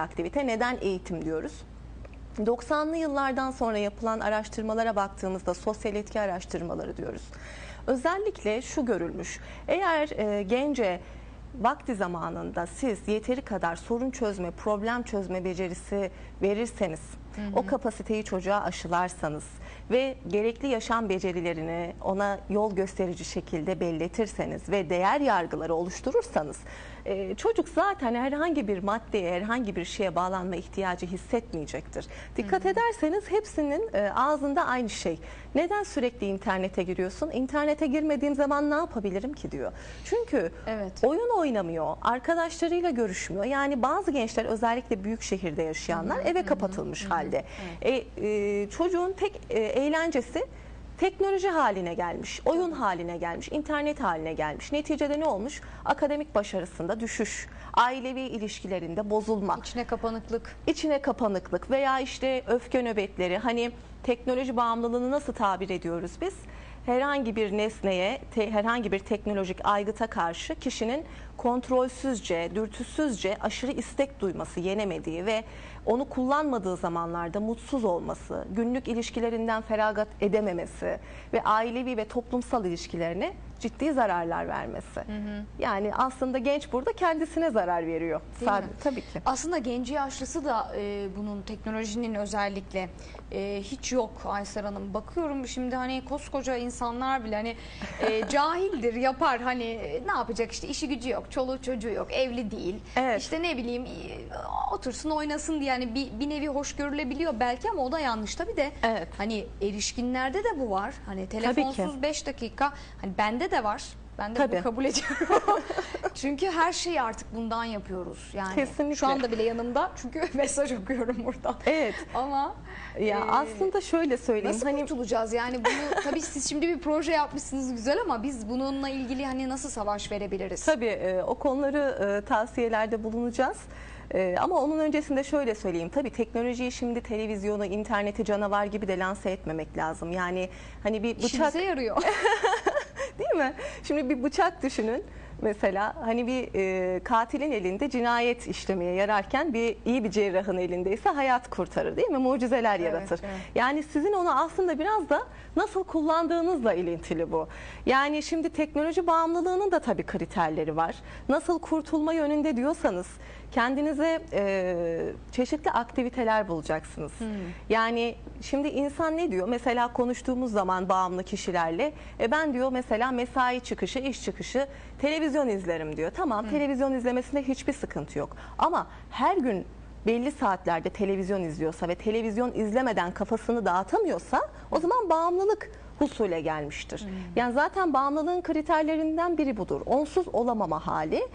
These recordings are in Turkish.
aktivite. Neden eğitim diyoruz? 90'lı yıllardan sonra yapılan araştırmalara baktığımızda sosyal etki araştırmaları diyoruz. Özellikle şu görülmüş. Eğer e, gence vakti zamanında siz yeteri kadar sorun çözme, problem çözme becerisi verirseniz, o kapasiteyi çocuğa aşılarsanız ve gerekli yaşam becerilerini ona yol gösterici şekilde belletirseniz ve değer yargıları oluşturursanız e, çocuk zaten herhangi bir maddeye, herhangi bir şeye bağlanma ihtiyacı hissetmeyecektir. Dikkat ederseniz hepsinin e, ağzında aynı şey. Neden sürekli internete giriyorsun? İnternete girmediğim zaman ne yapabilirim ki diyor. Çünkü Evet. oyun oynamıyor, arkadaşlarıyla görüşmüyor. Yani bazı gençler özellikle büyük şehirde yaşayanlar eve kapatılmış halde. E, e, çocuğun tek e, eğlencesi teknoloji haline gelmiş, oyun haline gelmiş, internet haline gelmiş. Neticede ne olmuş? Akademik başarısında düşüş, ailevi ilişkilerinde bozulma İçine kapanıklık. içine kapanıklık veya işte öfke nöbetleri hani teknoloji bağımlılığını nasıl tabir ediyoruz biz? Herhangi bir nesneye, te- herhangi bir teknolojik aygıta karşı kişinin kontrolsüzce, dürtüsüzce aşırı istek duyması, yenemediği ve onu kullanmadığı zamanlarda mutsuz olması, günlük ilişkilerinden feragat edememesi ve ailevi ve toplumsal ilişkilerine ciddi zararlar vermesi. Yani aslında genç burada kendisine zarar veriyor. Değil Sad- mi? Tabii ki. Aslında genci yaşlısı da e, bunun teknolojinin özellikle e, hiç yok Aysel Hanım. Bakıyorum şimdi hani koskoca insanlar bile hani e, cahildir yapar hani e, ne yapacak işte işi gücü yok, çoluğu çocuğu yok, evli değil. Evet. İşte ne bileyim e, otursun oynasın diye yani bir, bir nevi hoş görülebiliyor belki ama o da yanlış tabii de. Evet. Hani erişkinlerde de bu var. Hani telefonsuz 5 dakika hani bende de var. Ben de Tabii. bunu kabul ediyorum. Çünkü her şeyi artık bundan yapıyoruz. Yani Kesinlikle. şu anda bile yanımda çünkü mesaj okuyorum buradan. Evet. Ama Ya e, aslında şöyle söyleyeyim nasıl hani kurtulacağız? Yani bunu tabii siz şimdi bir proje yapmışsınız güzel ama biz bununla ilgili hani nasıl savaş verebiliriz? tabii e, o konuları e, tavsiyelerde bulunacağız. Ama onun öncesinde şöyle söyleyeyim. Tabii teknolojiyi şimdi televizyonu, interneti canavar gibi de lanse etmemek lazım. Yani hani bir bıçak İşinize yarıyor. Değil mi? Şimdi bir bıçak düşünün. Mesela hani bir e, katilin elinde cinayet işlemeye yararken bir iyi bir cerrahın elindeyse hayat kurtarır değil mi? Mucizeler Evet, yaratır. evet. Yani sizin onu aslında biraz da nasıl kullandığınızla ilintili bu. Yani şimdi teknoloji bağımlılığının da tabii kriterleri var. Nasıl kurtulma yönünde diyorsanız kendinize e, çeşitli aktiviteler bulacaksınız. Yani şimdi insan ne diyor? Mesela konuştuğumuz zaman bağımlı kişilerle e ben diyor mesela mesai çıkışı, iş çıkışı televizyon izlerim diyor. Tamam televizyon izlemesinde hiçbir sıkıntı yok. Ama her gün belli saatlerde televizyon izliyorsa ve televizyon izlemeden kafasını dağıtamıyorsa o zaman bağımlılık husule gelmiştir. Yani zaten bağımlılığın kriterlerinden biri budur. Onsuz olamama hali.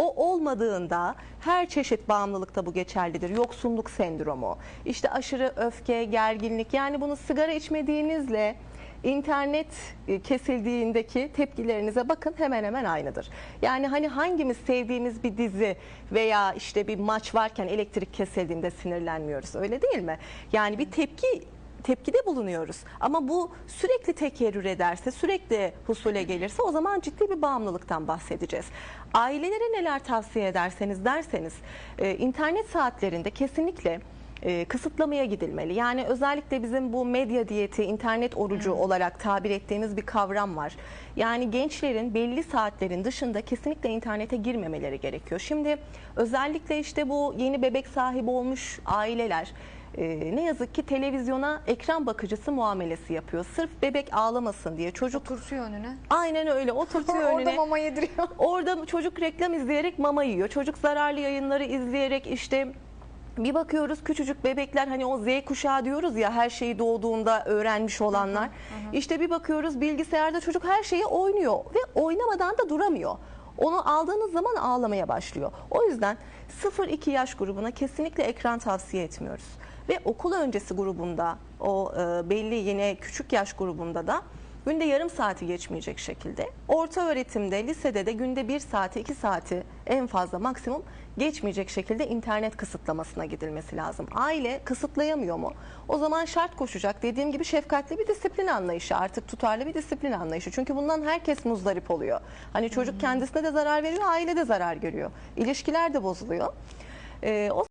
O olmadığında her çeşit bağımlılıkta bu geçerlidir. Yoksunluk sendromu, işte aşırı öfke, gerginlik yani bunu sigara içmediğinizle internet e, kesildiğindeki tepkilerinize bakın hemen hemen aynıdır. Yani hani hangimiz sevdiğimiz bir dizi veya işte bir maç varken elektrik kesildiğinde sinirlenmiyoruz öyle değil mi? Yani bir tepki tepkide bulunuyoruz. Ama bu sürekli tekerrür ederse, sürekli husule gelirse o zaman ciddi bir bağımlılıktan bahsedeceğiz. Ailelere neler tavsiye ederseniz derseniz e, internet saatlerinde kesinlikle e, kısıtlamaya gidilmeli. Yani özellikle bizim bu medya diyeti, internet orucu olarak tabir ettiğimiz bir kavram var. Yani gençlerin belli saatlerin dışında kesinlikle internete girmemeleri gerekiyor. Şimdi özellikle işte bu yeni bebek sahibi olmuş aileler e, ne yazık ki televizyona ekran bakıcısı muamelesi yapıyor. Sırf bebek ağlamasın diye çocuk Oturtuyor önüne. aynen öyle oturtuyor Orada önüne. mama yediriyor. Orada çocuk reklam izleyerek mama yiyor. Çocuk zararlı yayınları izleyerek işte bir bakıyoruz küçücük bebekler hani o Z kuşağı diyoruz ya her şeyi doğduğunda öğrenmiş olanlar. İşte bir bakıyoruz bilgisayarda çocuk her şeyi oynuyor ve oynamadan da duramıyor. Onu aldığınız zaman ağlamaya başlıyor. O yüzden 0-2 yaş grubuna kesinlikle ekran tavsiye etmiyoruz. Ve okul öncesi grubunda o e, belli yine küçük yaş grubunda da günde yarım saati geçmeyecek şekilde. Orta öğretimde, lisede de günde bir saati, iki saati en fazla maksimum geçmeyecek şekilde internet kısıtlamasına gidilmesi lazım. Aile kısıtlayamıyor mu? O zaman şart koşacak dediğim gibi şefkatli bir disiplin anlayışı artık tutarlı bir disiplin anlayışı. Çünkü bundan herkes muzdarip oluyor. Hani çocuk kendisine de zarar veriyor, aile de zarar görüyor. İlişkiler de bozuluyor. Ee, o